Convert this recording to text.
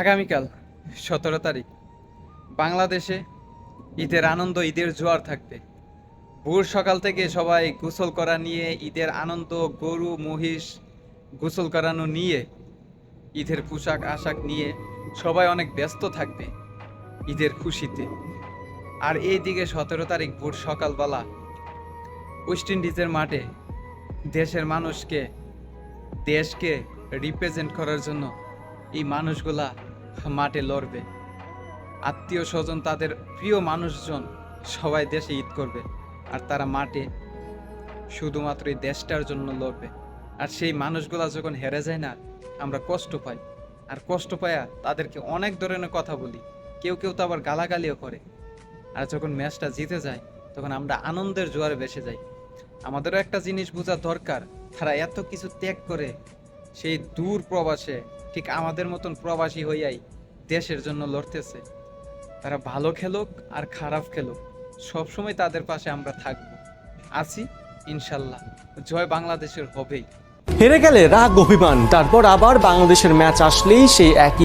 আগামীকাল সতেরো তারিখ। বাংলাদেশে ঈদের আনন্দ, ঈদের জোয়ার থাকবে। ভোর সকাল থেকে সবাই গোসল করা নিয়ে ঈদের আনন্দ, গরু, মহিষ গোসল করানো নিয়ে, ঈদের পোশাক, আশাক নিয়ে সবাই অনেক ব্যস্ত থাকবে ঈদের খুশিতে। আর এই দিকে সতেরো তারিখ ভোর সকালবেলা ওয়েস্ট ইন্ডিজের মাঠে দেশের মানুষকে, দেশকে রিপ্রেজেন্ট করার জন্য এই মানুষগুলা মাঠে লড়বে। আত্মীয় স্বজন তাদের প্রিয় মানুষজন সবাই দেশে ঈদ করবে আর তারা মাঠে শুধুমাত্র এই দেশটার জন্য লড়বে। আর সেই মানুষগুলা যখন হেরে যায় না, আমরা কষ্ট পাই। আর কষ্ট পায়া তাদেরকে অনেক ধরনের কথা বলি। কেউ কেউ তো আবার গালাগালিও করে। আর যখন ম্যাচটা জিতে যায়, তখন আমরা আনন্দের জোয়ারে বেসে যাই। আমাদেরও একটা জিনিস বোঝা দরকার, তারা এত কিছু ত্যাগ করে সেই দূর প্রবাসে, ঠিক আমাদের মতন প্রবাসী হইয়াই দেশের জন্য লড়তেছে। তারা ভালো খেলুক আর খারাপ খেলুক, সবসময় তাদের পাশে আমরা থাকব। আছি, ইনশাল্লাহ। জয় বাংলাদেশের হবেই। হেরে গেলে রাগ, অভিমান, তারপর আবার বাংলাদেশের ম্যাচ আসলেই সেই একই